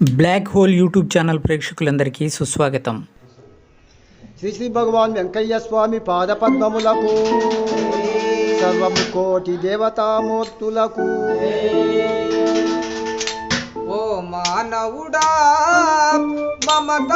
Black hole YouTube channel ప్రేక్షకులందరికీ సుస్వాగతం. శ్రీ శ్రీ భగవాన్ వెంకయ్య స్వామి పాదపద్మములకు సర్వము కోటి దేవతామూర్తులకు. ఓ మానవుడా మమత